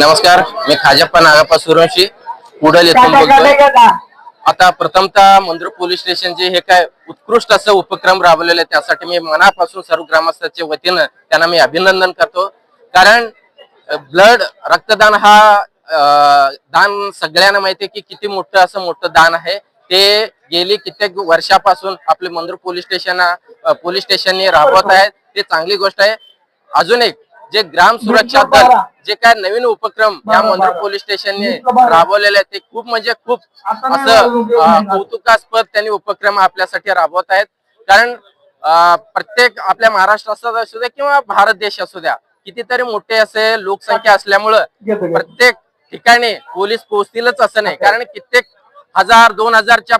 नमस्कार मी खाजप्पा नागप्पा सुरवंशी कुडल येथून बोलतोय. आता प्रथमतः मंद्र पोलीस स्टेशनचे हे काय उत्कृष्ट असं उपक्रम राबवलेले आहे त्यासाठी मी मनापासून सर्व ग्रामस्थांच्या वतीनं त्यांना मी अभिनंदन करतो. कारण ब्लड रक्तदान हा दान सगळ्यांना माहिती आहे की किती मोठं असं मोठं दान आहे. ते गेली कित्येक वर्षापासून आपले मंद्र पोलीस स्टेशन पोलीस स्टेशनने राबवत आहेत. ते चांगली गोष्ट आहे. अजून एक जे ग्राम सुरक्षा दल जे काय नवीन उपक्रम या मंद्र पोलीस स्टेशनने राबवलेले आहेत ते खूप म्हणजे खूप असं कौतुकास्पद त्यांनी उपक्रम आपल्यासाठी राबवत आहेत. कारण प्रत्येक आपल्या महाराष्ट्रात असू द्या किंवा भारत देश असू द्या कितीतरी मोठे असे लोकसंख्या असल्यामुळं प्रत्येक ठिकाणी पोलीस पोहोचतीलच असं नाही. कारण कित्येक हजार दोन हजारच्या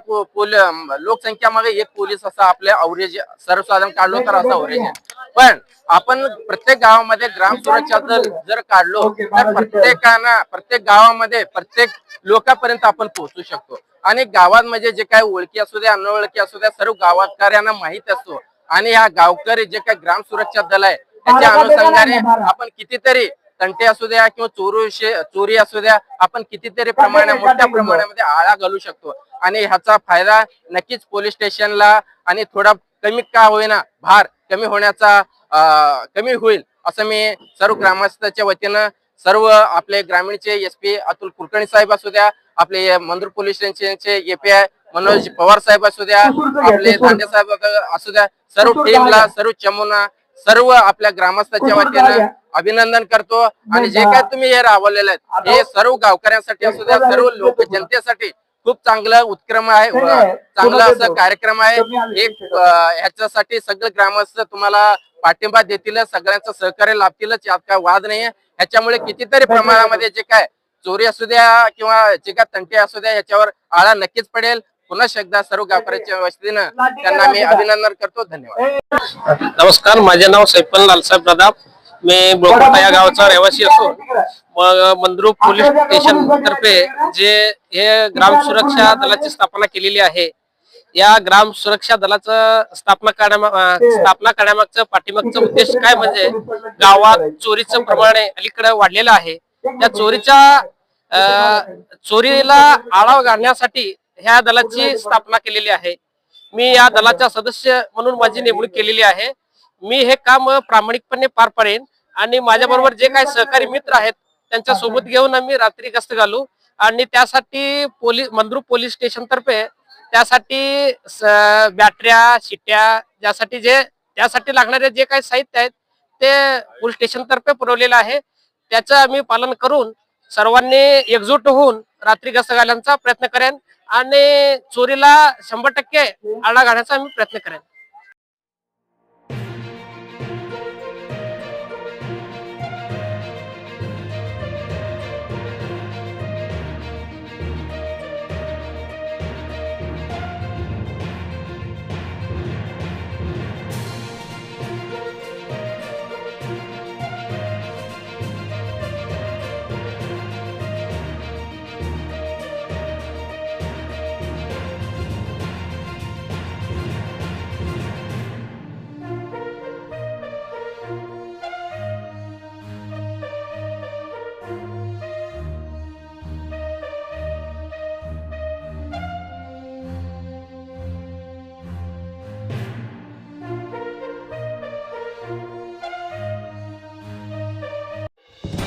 लोकसंख्या मागे एक पोलीस असा आपल्या अवरेज सर्वसाधारण काढलो तर असा अवरेज आहे पण आपण प्रत्येक गावामध्ये ग्राम सुरक्षा दल जर काढलो तर प्रत्येकाना प्रत्येक गावामध्ये प्रत्येक लोकांपर्यंत आपण पोहोचू शकतो. आणि गावात म्हणजे जे काय ओळखी असू द्या अनोळखी असू द्या सर्व गावाकऱ्यांना माहीत असतो. आणि ह्या गावकरी जे काय ग्राम सुरक्षा दल आहे त्याच्या अनुषंगाने आपण कितीतरी तंटे असू द्या किंवा चोरी चोरी असू द्या आपण कितीतरी प्रमाणे मोठ्या प्रमाणामध्ये आळा घालू शकतो. आणि ह्याचा फायदा नक्कीच पोलीस स्टेशनला आणि थोडा कमी का होईना भार कमी होण्याचा कमी होईल असं मी सर्व ग्रामस्थाच्या वतीनं सर्व आपले ग्रामीणचे एस पी अतुल कुलकर्णी साहेब असू द्या आपले Mandur police station API Manoj Pawar साहेब असू द्या आपले धांडे साहेब असू द्या सर्व टीमला सर्व चमूना सर्व आपल्या ग्रामस्थाच्या वतीनं अभिनंदन करतो आणि जे काय तुम्ही हे राबवलेलं आहेत हे सर्व गावकऱ्यांसाठी असू द्या सर्व लोक जनतेसाठी खूप चांगलं उत्क्रम आहे. चांगला असं कार्यक्रम आहे. एक ह्याच्यासाठी सगळे ग्रामस्थ तुम्हाला पाठिंबा देतीलच सगळ्यांचं सहकार्य लाभतीलच यात काय वाद नाहीये. ह्याच्यामुळे कितीतरी प्रमाणामध्ये जे काय चोरी असू द्या किंवा जे काय तंटे असू द्या ह्याच्यावर आळा नक्कीच पडेल. पुन्हा एकदा सर्व गावकऱ्यांच्या वतीनं त्यांना मी अभिनंदन करतो. धन्यवाद. नमस्कार माझे नाव सैफल लालसाहेब प्रताप. मी बोकोटा या गावचा रहिवासी असून मग मंद्रुप पोलीस स्टेशन तर्फे जे हे ग्राम सुरक्षा दलाची स्थापना केलेली आहे या ग्राम सुरक्षा दलाचं स्थापना करण्या स्थापना करण्यामागचं पाठीमागचं उद्देश काय म्हणजे गावात चोरीचं प्रमाण अलीकडे वाढलेलं आहे. त्या चोरीच्या चोरीला आळा घालण्यासाठी ह्या दलाची स्थापना केलेली आहे. मी या दलाचा सदस्य म्हणून माझी नेमणूक केलेली आहे. मी हे काम प्रामाणिकपणे पार पाडेन आणि माझ्या बरोबर जे काही सहकारी मित्र आहेत त्यांच्यासोबत घेऊन आम्ही रात्री गस्त घालू. आणि त्यासाठी पोलीस मंद्रू पोलीस स्टेशन तर्फे त्यासाठी बॅटऱ्या शिट्ट्या ज्यासाठी जे त्यासाठी लागणारे जे काही साहित्य आहेत ते पोलीस स्टेशन तर्फे पुरवलेलं आहे. त्याचं आम्ही पालन करून सर्वांनी एकजूट होऊन रात्री गस्त घालण्याचा प्रयत्न करेन आणि चोरीला शंभर टक्के आळा घालण्याचा आम्ही प्रयत्न करेन.